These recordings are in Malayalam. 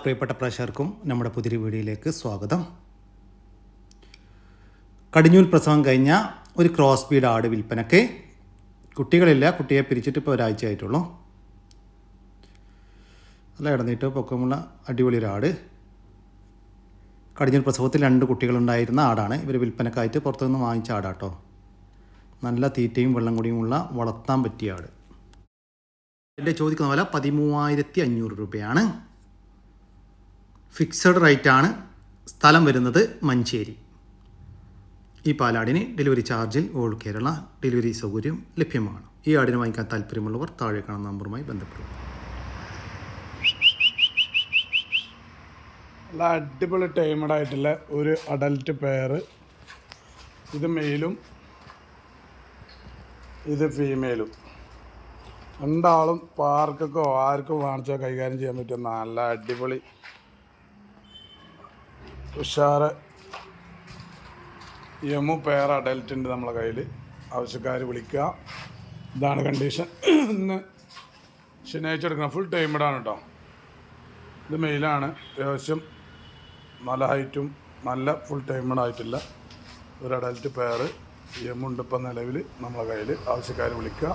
പ്രിയപ്പെട്ട പ്രേക്ഷകർക്കും നമ്മുടെ പുതിരി വീഡിയോയിലേക്ക് സ്വാഗതം. കടിഞ്ഞൂൽ പ്രസവം കഴിഞ്ഞ ഒരു ക്രോസ് ബീഡ് ആട് വിൽപ്പനയ്ക്ക് കുട്ടികളില്ല കുട്ടിയെ പിരിച്ചിട്ട് ഇപ്പോൾ ഒരാഴ്ച ആയിട്ടുള്ളൂ നല്ല ഇടന്നിട്ട് പൊക്കമുള്ള അടിപൊളി ഒരു ആട്. കടിഞ്ഞൂൽ പ്രസവത്തിൽ രണ്ട് കുട്ടികളുണ്ടായിരുന്ന ആടാണ്. ഇവർ വിൽപ്പനക്കായിട്ട് പുറത്തുനിന്ന് വാങ്ങിച്ച ആടാട്ടോ. നല്ല തീറ്റയും വെള്ളം കൂടിയുമുള്ള വളർത്താൻ പറ്റിയ ആട്. എന്റെ ചോദിക്കുന്ന വില പതിമൂവായിരത്തി അഞ്ഞൂറ് രൂപയാണ്. ഫിക്സഡ് റേറ്റാണ് സ്ഥലം വരുന്നത് മഞ്ചേരി. ഈ പാലാടിന് ഡെലിവറി ചാർജിൽ ഓൾ കേരള ഡെലിവറി സൗകര്യം ലഭ്യമാണ്. ഈ ആടിനെ വാങ്ങിക്കാൻ താല്പര്യമുള്ളവർ താഴെ കാണുന്ന നമ്പറുമായി ബന്ധപ്പെടും നല്ല അടിപൊളി ടൈമഡ് ആയിട്ടുള്ള ഒരു അഡൽട്ട് പെയർ ഇത് മെയിലും ഇത് ഫീമെയിലും. രണ്ടാളും പാർക്കൊക്കെ ആർക്കും വാങ്ങിച്ചോ കൈകാര്യം ചെയ്യാൻ പറ്റും. നല്ല അടിപൊളി ഉഷാറ് യമു പെയർ ഉണ്ട് നമ്മളെ കയ്യിൽ. ആവശ്യക്കാർ വിളിക്കുക. ഇതാണ് കണ്ടീഷൻ ഇന്ന് ശനിയാഴ്ച എടുക്കണം. ഫുൾ ടൈമഡാണ് കേട്ടോ ഇത് മെയിലാണ് അത്യാവശ്യം നല്ല ഹൈറ്റും നല്ല ഫുൾ ടൈമഡ് ആയിട്ടില്ല. ഒരു അഡൽറ്റ് പെയർ യമുണ്ട് ഇപ്പം നിലവിൽ നമ്മളെ കയ്യിൽ. ആവശ്യക്കാർ വിളിക്കുക.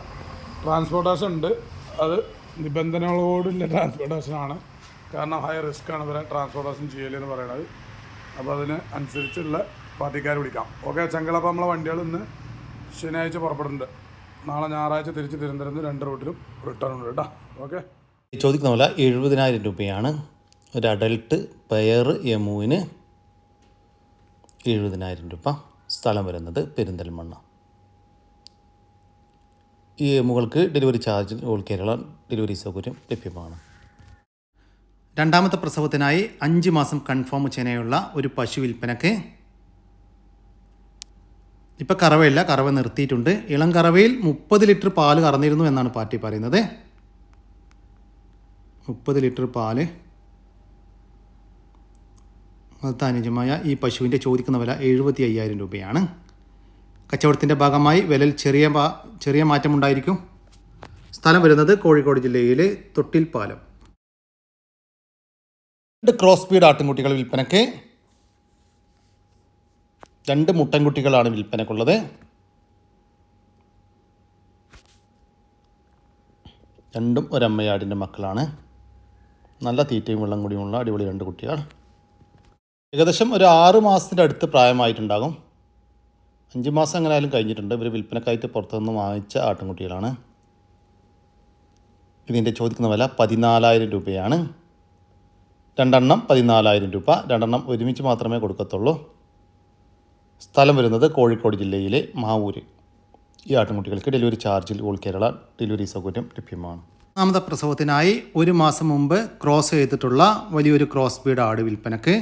ട്രാൻസ്പോർട്ടേഷൻ ഉണ്ട്. അത് നിബന്ധനകളോടുള്ള ട്രാൻസ്പോർട്ടേഷനാണ് കാരണം ഹൈ റിസ്ക് ആണ് ഇവരെ ട്രാൻസ്പോർട്ടേഷൻ ചെയ്യലെന്ന് പറയുന്നത്. അപ്പോൾ അതിന് അനുസരിച്ചുള്ള പാർട്ടിക്കാർ വിളിക്കാം. ഓക്കെ ചങ്കളപ്പം നമ്മളെ വണ്ടികൾ ഇന്ന് ശനിയാഴ്ച പുറപ്പെടുന്നുണ്ട്. നാളെ ഞായറാഴ്ച തിരിച്ച് തിരുവനന്തപുരത്ത് രണ്ട് റൂട്ടിലും റിട്ടേൺ ഉണ്ട് കേട്ടോ. ഓക്കെ. ചോദിക്കുന്ന പോലെ എഴുപതിനായിരം രൂപയാണ്. ഒരു അഡൽട്ട് പെയർ യമുവിന് എഴുപതിനായിരം രൂപ സ്ഥലം വരുന്നത് പെരിന്തൽമണ്ണ. ഈ എമുകൾക്ക് delivery charge all Kerala delivery സൗകര്യം ലഭ്യമാണ്. രണ്ടാമത്തെ പ്രസവത്തിനായി അഞ്ച് മാസം കൺഫേം ചെയ്യാനുള്ള ഒരു പശു വിൽപ്പനക്ക് ഇപ്പം കറവയില്ല കറവ നിർത്തിയിട്ടുണ്ട്. ഇളം കറവയിൽ മുപ്പത് ലിറ്റർ പാൽ കറന്നിരുന്നു എന്നാണ് പാർട്ടി പറയുന്നത്. മുപ്പത് ലിറ്റർ അതത്തെ അനുജമായ ഈ പശുവിന്റെ ചോദിക്കുന്ന വില എഴുപത്തി അയ്യായിരം രൂപയാണ്. കച്ചവടത്തിന്റെ ഭാഗമായി വിലയിൽ ചെറിയ ചെറിയ മാറ്റമുണ്ടായിരിക്കും. സ്ഥലം വരുന്നത് കോഴിക്കോട് ജില്ലയിലെ തൊട്ടിൽ പാലം രണ്ട് ക്രോസ് സ്പീഡ് ആട്ടിൻകുട്ടികൾ വിൽപ്പനയ്ക്ക്. രണ്ട് മുട്ടൻകുട്ടികളാണ് വിൽപ്പനക്കുള്ളത് രണ്ടും ഒരമ്മയാടിന്റെ മക്കളാണ്. നല്ല തീറ്റയും വെള്ളം കൂടിയുമുള്ള അടിപൊളി രണ്ട് കുട്ടികൾ. ഏകദേശം ഒരു ആറ് മാസത്തിന്റെ അടുത്ത് പ്രായമായിട്ടുണ്ടാകും. അഞ്ച് മാസം എങ്ങനെയായാലും കഴിഞ്ഞിട്ടുണ്ട്. ഇവർ വിൽപ്പനക്കായിട്ട് പുറത്തുനിന്ന് വാങ്ങിച്ച ആട്ടിൻകുട്ടികളാണ് ഇതിന്റെ ചോദിക്കുന്ന വില പതിനാലായിരം രൂപയാണ്. രണ്ടെണ്ണം പതിനാലായിരം രൂപ. രണ്ടെണ്ണം ഒരുമിച്ച് മാത്രമേ കൊടുക്കത്തുള്ളൂ. സ്ഥലം വരുന്നത് കോഴിക്കോട് ജില്ലയിലെ മാവൂര്. ഈ ആട്ടിൻകുട്ടികൾക്ക് ഡെലിവറി ചാർജിൽ ഓൾ കേരള ഡെലിവറി സൗകര്യം ലഭ്യമാണ്. ഒന്നാമത്തെ പ്രസവത്തിനായി ഒരു മാസം മുമ്പ് ക്രോസ് ചെയ്തിട്ടുള്ള വലിയൊരു ക്രോസ് ബീഡ് ആട് വിൽപ്പനക്ക്.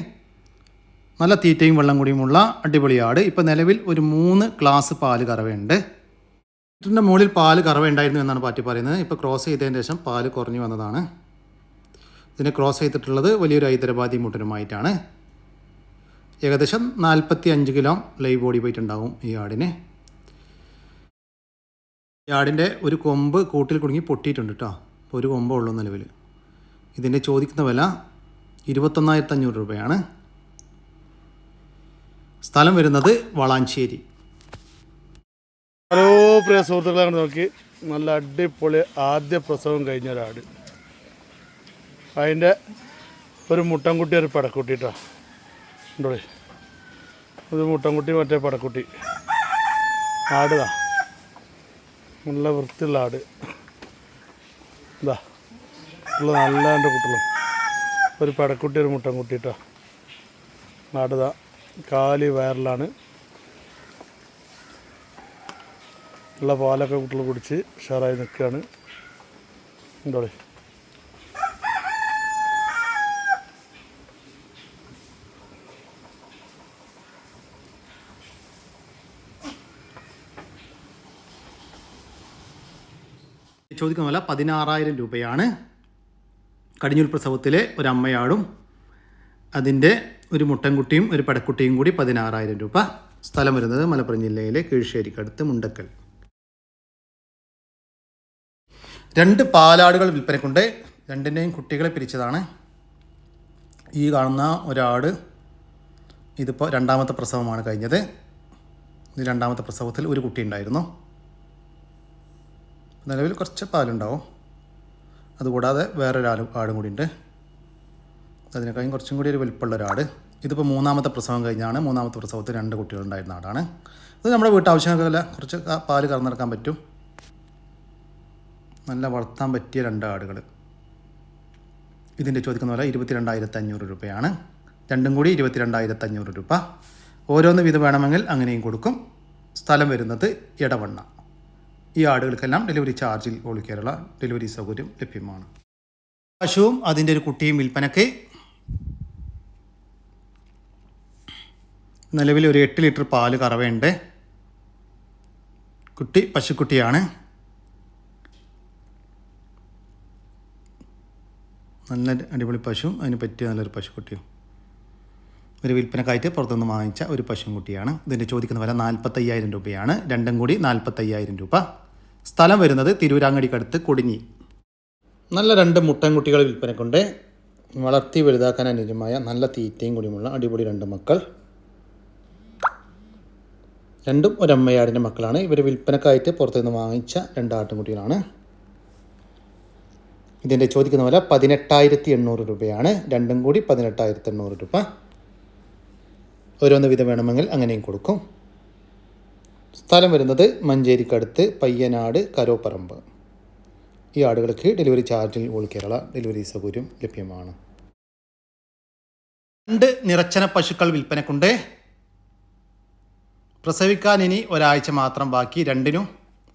നല്ല തീറ്റയും വെള്ളം കൂടിയുമുള്ള അടിപൊളി ആട്. ഇപ്പോൾ നിലവിൽ ഒരു മൂന്ന് ഗ്ലാസ് പാൽ കറവയുണ്ട്. വീട്ടിന്റെ മുകളിൽ പാൽ കറവയുണ്ടായിരുന്നു എന്നാണ് പാറ്റി പറയുന്നത്. ഇപ്പോൾ ക്രോസ് ചെയ്തതിന് ശേഷം പാൽ കുറഞ്ഞു വന്നതാണ്. ഇതിനെ ക്രോസ് ചെയ്തിട്ടുള്ളത് വലിയൊരു ഹൈദരാബാദി മുട്ടനുമായിട്ടാണ്. ഏകദേശം നാൽപ്പത്തി അഞ്ച് കിലോ ലൈവ് ബോഡി വെയിറ്റ് ഉണ്ടാവും ഈ ആടിന്. ഈ ആടിന്റെ ഒരു കൊമ്പ് കൂട്ടിൽ കുടുങ്ങി പൊട്ടിയിട്ടുണ്ട് കേട്ടോ അപ്പോൾ ഒരു കൊമ്പേ ഉള്ളൂ നിലവിൽ. ഇതിന്റെ ചോദിക്കുന്ന വില ഇരുപത്തൊന്നായിരത്തി അഞ്ഞൂറ് രൂപയാണ്. സ്ഥലം വരുന്നത് വളാഞ്ചേരി. ഹലോ പ്രിയ സുഹൃത്തുക്കളെ നോക്കി. നല്ല അടിപൊളി ആദ്യ പ്രസവം കഴിഞ്ഞ ഒരാട്. അതിന്റെ ഒരു മുട്ടൻകുട്ടി ഒരു പടക്കുട്ടി കേട്ടോ ഉണ്ടോ ഒരു മുട്ടൻകുട്ടി മറ്റേ പടക്കുട്ടി. ആടുതാ നല്ല വൃത്തിയുള്ള ആട്. ഇതാ ഉള്ള നല്ല എന്റെ കുട്ടികളും. ഒരു പടക്കുട്ടി ഒരു മുട്ടൻകുട്ടി കേട്ടോ ആടുതാ കാലി വയറിലാണ്. ഉള്ള പാലൊക്കെ കുട്ടികൾ കുടിച്ച് ഉഷാറായി നിൽക്കുകയാണ്. എന്തോടെ ചോദിക്കുന്ന പോലെ പതിനാറായിരം രൂപയാണ് കടിഞ്ഞൂൽ പ്രസവത്തിലെ ഒരു അമ്മയാടും അതിന്റെ ഒരു മുട്ടൻകുട്ടിയും ഒരു പടക്കുട്ടിയും കൂടി പതിനാറായിരം രൂപ. സ്ഥലം വരുന്നത് മലപ്പുറം ജില്ലയിലെ കീഴ്ശ്ശേരിക്കടുത്ത് മുണ്ടക്കൽ. രണ്ട് പാലാടുകൾ വിൽപ്പനക്കുണ്ട്. രണ്ടിന്റെയും കുട്ടികളെ പിരിച്ചതാണ്. ഈ കാണുന്ന ഒരാട് ഇതിപ്പോൾ രണ്ടാമത്തെ പ്രസവമാണ് കഴിഞ്ഞത്. ഇത് രണ്ടാമത്തെ പ്രസവത്തിൽ ഒരു കുട്ടി ഉണ്ടായിരുന്നു നിലവിൽ കുറച്ച് പാലുണ്ടാവും. അതുകൂടാതെ വേറൊരാൾ ആട് കൂടി ഉണ്ട് അതിനേക്കാളും കുറച്ചും കൂടി ഒരു വലിപ്പമുള്ള ഒരാട്. ഇതിപ്പോൾ മൂന്നാമത്തെ പ്രസവം കഴിഞ്ഞാണ്. മൂന്നാമത്തെ പ്രസവത്തിൽ രണ്ട് കുട്ടികളുണ്ടായിരുന്ന ആടാണ്. ഇത് നമ്മുടെ വീട്ടാവശ്യങ്ങൾക്കല്ല കുറച്ച് പാൽ കറന്നെടുക്കാൻ പറ്റും. നല്ല വളർത്താൻ പറ്റിയ രണ്ട് ആടുകൾ ഇതിന്റെ ചോദിക്കുന്ന പോലെ ഇരുപത്തിരണ്ടായിരത്തി അഞ്ഞൂറ് രൂപയാണ്. രണ്ടും കൂടി ഇരുപത്തിരണ്ടായിരത്തി അഞ്ഞൂറ് രൂപ. ഓരോന്ന് വീതം വേണമെങ്കിൽ അങ്ങനെയും കൊടുക്കും. സ്ഥലം വരുന്നത് ഇടവണ്ണ ഈ ആടുകൾക്കെല്ലാം ഡെലിവറി ചാർജിൽ ഓൾ കേരള ഡെലിവറി സൗകര്യം ലഭ്യമാണ്. പശുവും അതിന്റെ ഒരു കുട്ടിയും വിൽപ്പനയ്ക്ക് നിലവിൽ ഒരു എട്ട് ലിറ്റർ പാൽ കറവയുണ്ട്. കുട്ടി പശുക്കുട്ടിയാണ്. നല്ല അടിപൊളി പശുവും അതിന് പറ്റിയ നല്ലൊരു പശുക്കുട്ടിയും. ഒരു വിൽപ്പനക്കായിട്ട് പുറത്തുനിന്ന് വാങ്ങിച്ച ഒരു പശുക്കുട്ടിയാണ്. ഇതിന്റെ ചോദിക്കുന്ന വില നാൽപ്പത്തയ്യായിരം രൂപയാണ്. രണ്ടും കൂടി നാൽപ്പത്തയ്യായിരം രൂപ. സ്ഥലം വരുന്നത് തിരൂരാങ്ങടിക്കടുത്ത് കൊടിഞ്ഞി. നല്ല രണ്ട് മുട്ടൻകുട്ടികൾ വിൽപ്പനക്കുണ്ട്. വളർത്തി വലുതാക്കാൻ അനുയോജ്യമായ നല്ല തീറ്റയും കൂടിയുമുള്ള അടിപൊളി രണ്ട് മക്കൾ. രണ്ടും ഒരമ്മയാടിന്റെ മക്കളാണ്. ഇവർ വിൽപ്പനക്കായിട്ട് പുറത്തുനിന്ന് വാങ്ങിച്ച രണ്ട് ആട്ടുംകുട്ടികളാണ്. ഇതിന്റെ ചോദിക്കുന്ന വില പതിനെട്ടായിരത്തി എണ്ണൂറ് രൂപയാണ്. രണ്ടും കൂടി പതിനെട്ടായിരത്തി എണ്ണൂറ് രൂപ. ഓരോന്ന് വിധം വേണമെങ്കിൽ അങ്ങനെയും കൊടുക്കും. സ്ഥലം വരുന്നത് മഞ്ചേരിക്കടുത്ത് പയ്യനാട് കരോപ്പറമ്പ്. ഈ ആടുകൾക്ക് ഡെലിവറി ചാർജിൽ ഓൾ കേരള ഡെലിവറി സൗകര്യം ലഭ്യമാണ്. രണ്ട് നിറച്ചന പശുക്കൾ വിൽപ്പനക്കുണ്ട്. പ്രസവിക്കാൻ ഇനി ഒരാഴ്ച മാത്രം ബാക്കി രണ്ടിനും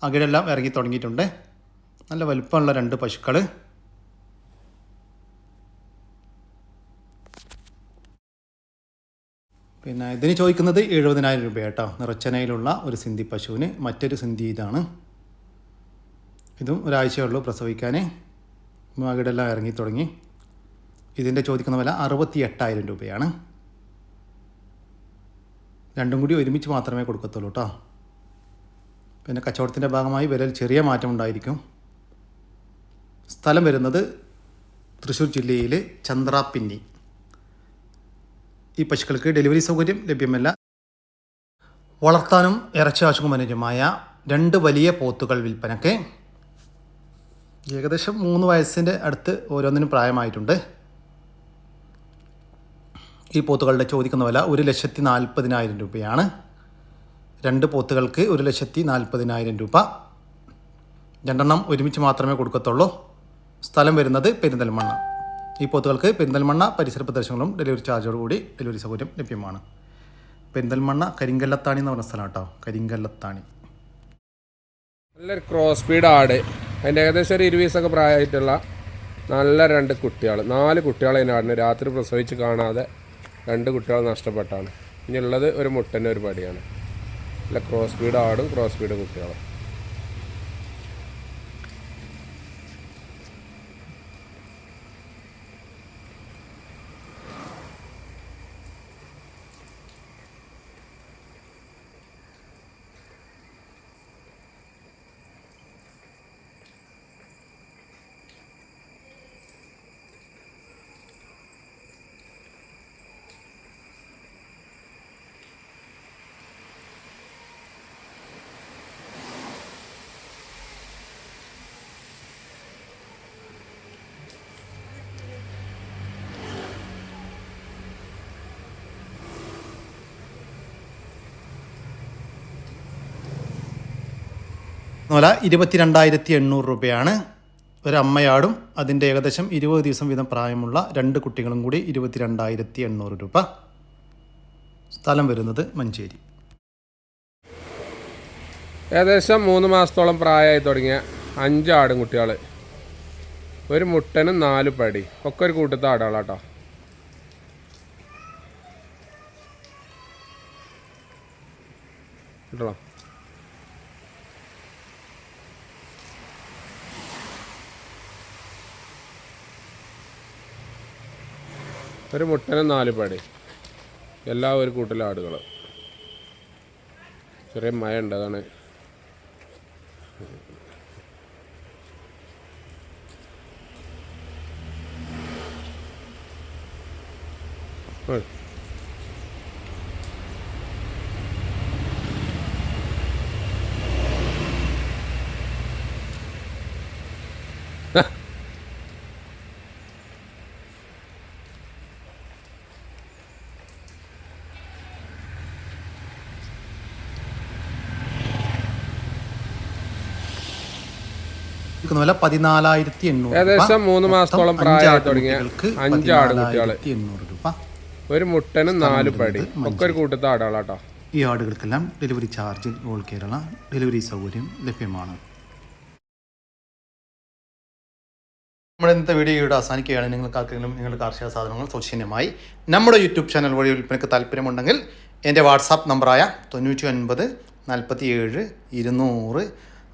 അകിടെല്ലാം ഇറങ്ങി തുടങ്ങിയിട്ടുണ്ട്. നല്ല വലുപ്പമുള്ള രണ്ട് പശുക്കൾ പിന്നെ ഇതിന് ചോദിക്കുന്നത് എഴുപതിനായിരം രൂപ കേട്ടോ. നിറച്ചനയിലുള്ള ഒരു സിന്ധി പശുവിന് മറ്റൊരു സിന്ധി ഇതാണ്. ഇതും ഒരാഴ്ചയുള്ളൂ പ്രസവിക്കാൻ മകിടെല്ലാം ഇറങ്ങി തുടങ്ങി. ഇതിന്റെ ചോദിക്കുന്ന വില അറുപത്തി എട്ടായിരം രൂപയാണ്. രണ്ടും കൂടി ഒരുമിച്ച് മാത്രമേ കൊടുക്കത്തുള്ളൂ കേട്ടോ. പിന്നെ കച്ചവടത്തിന്റെ ഭാഗമായി വിലയിൽ ചെറിയ മാറ്റം ഉണ്ടായിരിക്കും. സ്ഥലം വരുന്നത് തൃശ്ശൂർ ജില്ലയിലെ ചന്ദ്രാപ്പിന്നി ഈ പശുക്കൾക്ക് ഡെലിവറി സൗകര്യം ലഭ്യമല്ല. വളർത്താനും ഇറച്ചി ആവശ്യവും അനുയോജ്യമായ രണ്ട് വലിയ പോത്തുകൾ വിൽപ്പനയ്ക്ക് ഏകദേശം മൂന്ന് വയസ്സിന്റെ അടുത്ത് ഓരോന്നിനും പ്രായമായിട്ടുണ്ട്. ഈ പോത്തുകളുടെ ചോദിക്കുന്ന വില ഒരു ലക്ഷത്തി നാൽപ്പതിനായിരം രൂപയാണ്. രണ്ട് പോത്തുകൾക്ക് ഒരു ലക്ഷത്തി നാൽപ്പതിനായിരം രൂപ. രണ്ടെണ്ണം ഒരുമിച്ച് മാത്രമേ കൊടുക്കത്തുള്ളൂ. സ്ഥലം വരുന്നത് പെരിന്തൽമണ്ണ. ഈ പോത്തുകൾക്ക് പെന്തൽമണ്ണ പരിസര പ്രദേശങ്ങളും ഡെലിവറി ചാർജോടുകൂടി ഡെലിവറി സൗകര്യം ലഭ്യമാണ്. പെന്തൽമണ്ണ കരിങ്കല്ലത്താണി എന്ന് പറഞ്ഞ സ്ഥലം കേട്ടോ. കരിങ്കല്ലത്താണി. നല്ലൊരു ക്രോസ് സ്പീഡ് ആട്. അതിന്റെ ഏകദേശം ഒരു ഇരുപത് പ്രായമായിട്ടുള്ള നല്ല രണ്ട് കുട്ടികൾ നാല് കുട്ടികൾ അതിനാടിന് രാത്രി പ്രസവിച്ച് കാണാതെ രണ്ട് കുട്ടികൾ നഷ്ടപ്പെട്ടാണ്. ഇനി ഉള്ളത് ഒരു മുട്ടന്റെ ഒരു പടിയാണ്. നല്ല ക്രോസ് സ്പീഡ് ആടും ക്രോസ് സ്പീഡ് കുട്ടികളും. വില ഇരുപത്തിരണ്ടായിരത്തി എണ്ണൂറ് രൂപയാണ്. ഒരു അമ്മയാടും അതിന്റെ ഏകദേശം ഇരുപത് ദിവസം വീതം പ്രായമുള്ള രണ്ട് കുട്ടികളും കൂടി ഇരുപത്തിരണ്ടായിരത്തി എണ്ണൂറ് രൂപ. സ്ഥലം വരുന്നത് മഞ്ചേരി. ഏകദേശം മൂന്ന് മാസത്തോളം പ്രായമായി തുടങ്ങിയ അഞ്ച് ആടും കുട്ടികൾ ഒരു മുട്ടനും നാല് പടി. ഒക്കെ ഒരു കൂട്ടത്തെ ആടുകളാട്ടോ. കിട്ടണം ഒരു മുട്ടനും നാല് പടി. എല്ലാ ഒരു കൂട്ടിലെ ആടുകൾ ചെറിയ മഴ ഉണ്ട് അതാണ്. ഉം. കൊടുക്കുന്ന വില പതിനാലായിരത്തി എണ്ണൂറ്. ഏകദേശം മൂന്ന് മാസത്തോളം പ്രായം തുടങ്ങിയ കുട്ടികൾ. എണ്ണൂറ് രൂപ. ഒരു മുട്ടനും നാല് പടി. ഒക്കെ ഒരു കൂട്ടത്തെ ആടുകളാട്ടോ. ഈ ആടുകൾക്കെല്ലാം delivery charge all Kerala delivery സൗകര്യം ലഭ്യമാണ്. നമ്മുടെ ഇന്നത്തെ വീഡിയോ ഇവിടെ അവസാനിക്കുകയാണ്. നിങ്ങൾക്ക് ആർക്കെങ്കിലും നിങ്ങളുടെ കാർഷിക സാധനങ്ങൾ സൗജന്യമായി നമ്മുടെ യൂട്യൂബ് ചാനൽ വഴി വിൽപ്പനയ്ക്ക് താല്പര്യമുണ്ടെങ്കിൽ എന്റെ വാട്സാപ്പ് നമ്പറായ തൊണ്ണൂറ്റി ഒൻപത് നാൽപ്പത്തി ഏഴ് ഇരുന്നൂറ്